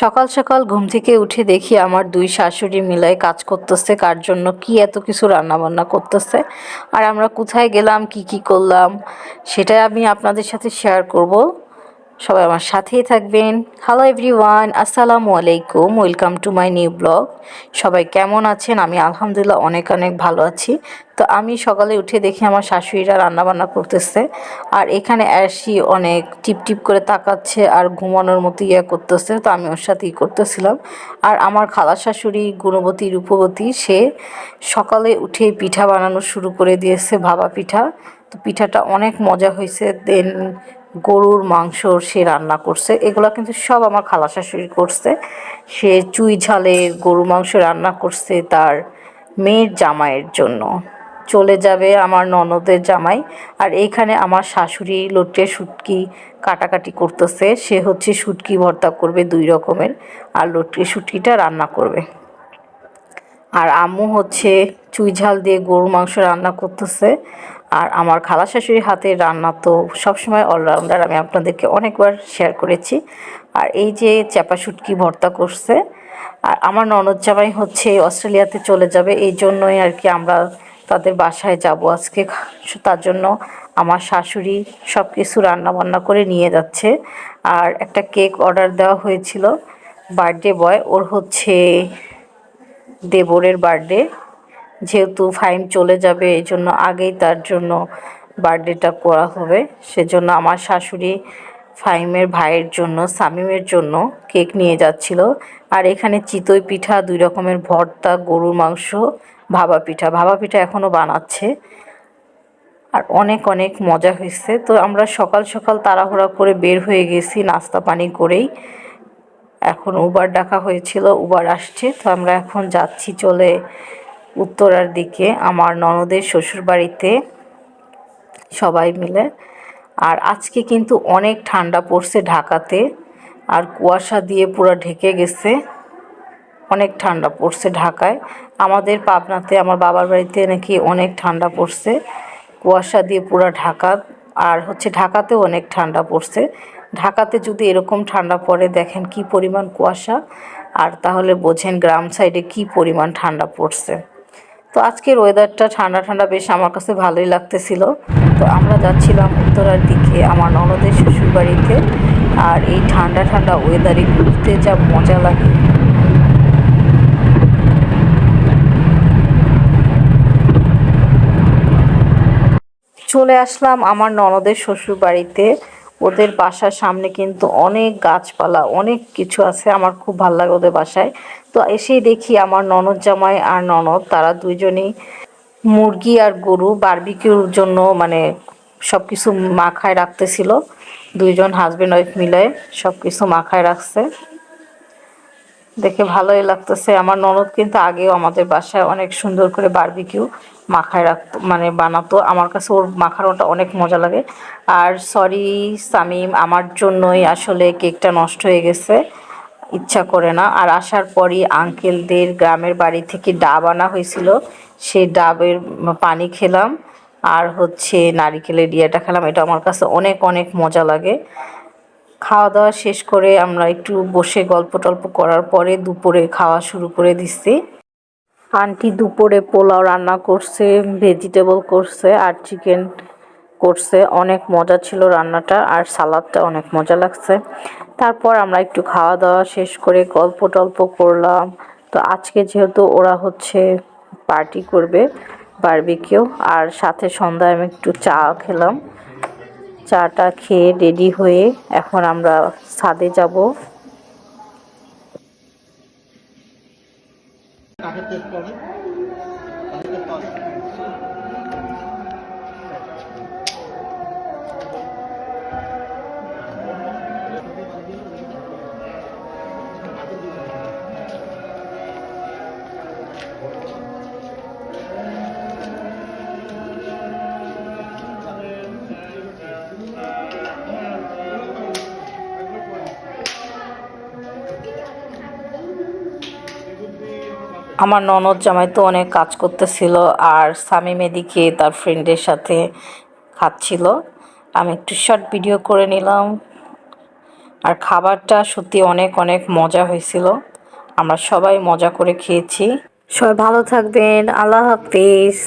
সকাল সকাল ঘুম থেকে উঠে দেখি আমার দুই শাশুড়ি মিলাই কাজ করতেছে, কার জন্য কি এত কিছু রান্নাবান্না করতেছে, আর আমরা কোথায় গেলাম, কি কি করলাম, সেটাই আমি আপনাদের সাথে শেয়ার করব। সবাই আমার সাথেই থাকবেন। হ্যালো এভরিওয়ান আসসালামু আলাইকুম welcome to my new blog সবাই কেমন আছেন? আমি আলহামদুলিল্লাহ অনেক অনেক ভালো আছি। তো আমি সকালে উঠে দেখি আমার শাশুড়িরা রান্নাবান্না করতেছে। আর এখানে অ্যাশি অনেক টিপ টিপ করে তাকাচ্ছে আর ঘুমানোর মতো ইয়ে করতেছে। তো আমি ওর সাথেই করতেছিলাম। আর আমার খালা শাশুড়ি, গুণবতী, রূপবতী, সে সকালে উঠে পিঠা বানানো শুরু করে দিয়েছে ভাবা পিঠা। তো পিঠাটা অনেক মজা হয়েছে। দেন গরুর মাংস সে রান্না করছে। এগুলো কিন্তু সব আমার খালা শাশুড়ি করছে। সে চুই ঝালে গরু মাংস রান্না করছে তার মেয়ের জামাইয়ের জন্য। চলে যাবে আমার ননদের জামাই। আর এইখানে আমার শাশুড়ি লোটে শুটকি কাটাকাটি করতেছে। সে হচ্ছে শুটকি ভর্তা করবে দুই রকমের। আর লোটে শুটকিটা রান্না করবে। আর আম্মু হচ্ছে চুই ঝাল দিয়ে গরুর মাংস রান্না করতেছে। আর আমার খালা শাশুড়ির হাতের রান্না তো সবসময় অলরাউন্ডার আমি আপনাদেরকে অনেকবার শেয়ার করেছি। আর এই যে চাপা শুটকি ভর্তা করছে, আর আমার ননদ জামাই হচ্ছে অস্ট্রেলিয়াতে চলে যাবে, এই জন্যই আর কি আমরা তাদের বাসায় যাব আজকে। তার জন্য আমার শাশুড়ি সব কিছু রান্না বান্না করে নিয়ে যাচ্ছে। আর একটা কেক অর্ডার দেওয়া হয়েছিল, বার্থডে বয়, ওর হচ্ছে দেবরের বার্থডে। যেহেতু ফাইন চলে যাবে, এই জন্য আগেই তার জন্য বার্থডেটা করা হবে। সেজন্য আমার শাশুড়ি ফাইমের ভাইয়ের জন্য সামিমের জন্য কেক নিয়ে যাচ্ছিল। আর এখানে চিতই পিঠা, দুই রকমের ভর্তা, গরুর মাংস ভাবা পিঠা। ভাবা পিঠা এখনও বানাচ্ছে। আর অনেক অনেক মজা হয়েছে। তো আমরা সকাল সকাল তাড়াহুড়া করে বের হয়ে গেছি, নাস্তা পানি করেই। এখন উবার ডাকা হয়েছিল উবার আসছে। তো আমরা এখন যাচ্ছি চলে উত্তরার দিকে। আমার ননদের শ্বশুর বাড়িতে সবাই মিলে। আর আজকে কিন্তু অনেক ঠান্ডা পড়ছে ঢাকাতে। আর কুয়াশা দিয়ে পুরো ঢেকে গেছে। অনেক ঠান্ডা পড়ছে ঢাকায়। আমাদের পাবনাতে, আমার বাবার বাড়িতে নাকি অনেক ঠান্ডা পড়ছে। কুয়াশা দিয়ে পুরো ঢাকা আর হচ্ছে ঢাকাতেও অনেক ঠান্ডা পড়ছে। ঢাকাতে যদি এরকম ঠান্ডা পড়ে, দেখেন কি পরিমাণ কুয়াশা। আর তাহলে বোঝেন গ্রাম সাইডে কি পরিমাণ ঠান্ডা পড়ছে। তো আজকের ওয়েদারটা ঠান্ডা ঠান্ডা বেশ আমার কাছে ভালোই লাগতেছিল। তো আমরা যাচ্ছিলাম উত্তরার দিকে, আমার ননদের শ্বশুরবাড়িতে। আর এই ঠান্ডা ঠান্ডা ওয়েদারে ঘুরতে যা মজা লাগে। চলে আসলাম আমার ননদের শ্বশুর বাড়িতে ওদের বাসার সামনে কিন্তু অনেক গাছপালা, অনেক কিছু আছে। আমার খুব ভালো লাগে ওদের বাসায়। তো এসেই দেখি আমার ননদ জামাই আর ননদ, তারা দুইজনেই মুরগি আর গরু বারবিকিউর জন্য মানে সব কিছু মাখায় রাখতেছিল। দুইজন হাজব্যান্ড ওয়াইফ মিলে সব কিছু মাখায় রাখছে। দেখে ভালোই লাগতেছে। আমার ননদ কিন্তু আগেও আমাদের বাসায় অনেক সুন্দর করে বারবিকিউ মাখায় রাখতো মানে বানাতো। আমার কাছে ওর মাখানোটা অনেক মজা লাগে। আর সরি সামিম, আমার জন্যই আসলে কেকটা নষ্ট হয়ে গেছে। ইচ্ছা করে না। আর আসার পরই আঙ্কেলদের গ্রামের বাড়ি থেকে ডাব আনা হয়েছিল। সেই ডাবের পানি খেলাম। আর হচ্ছে নারিকেলের ডিয়াটা খেলাম। এটা আমার কাছে অনেক অনেক মজা লাগে। খাওয়া দাওয়া শেষ করে আমরা একটু বসে গল্প টল্প করার পরে দুপুরে খাওয়া শুরু করে দিচ্ছি আন্টি দুপুরে পোলাও রান্না করছে ভেজিটেবল করছে, আর চিকেন করছে। অনেক মজা ছিল রান্নাটা, আর সালাদটা অনেক মজা লাগছে। তারপর আমরা একটু খাওয়া দাওয়া শেষ করে গল্প টল্প করলাম। তো আজকে যেহেতু ওরা হচ্ছে পার্টি করবে বারবিকেও আর সাথে সন্ধ্যায় আমি একটু চা খেলাম। চাটা খেয়ে রেডি হয়ে এখন আমরা ছাদে যাব। আমার ননদ জামাই তো অনেক কাজ করতেছিল আর সামিম এদিকে তার ফ্রেন্ডের সাথে খাচ্ছিল। আমি একটু শর্ট ভিডিও করে নিলাম। আর খাবারটা সত্যি অনেক অনেক মজা হয়েছিল। আমরা সবাই মজা করে খেয়েছি। সবাই ভালো থাকবেন। আল্লাহ হাফিজ।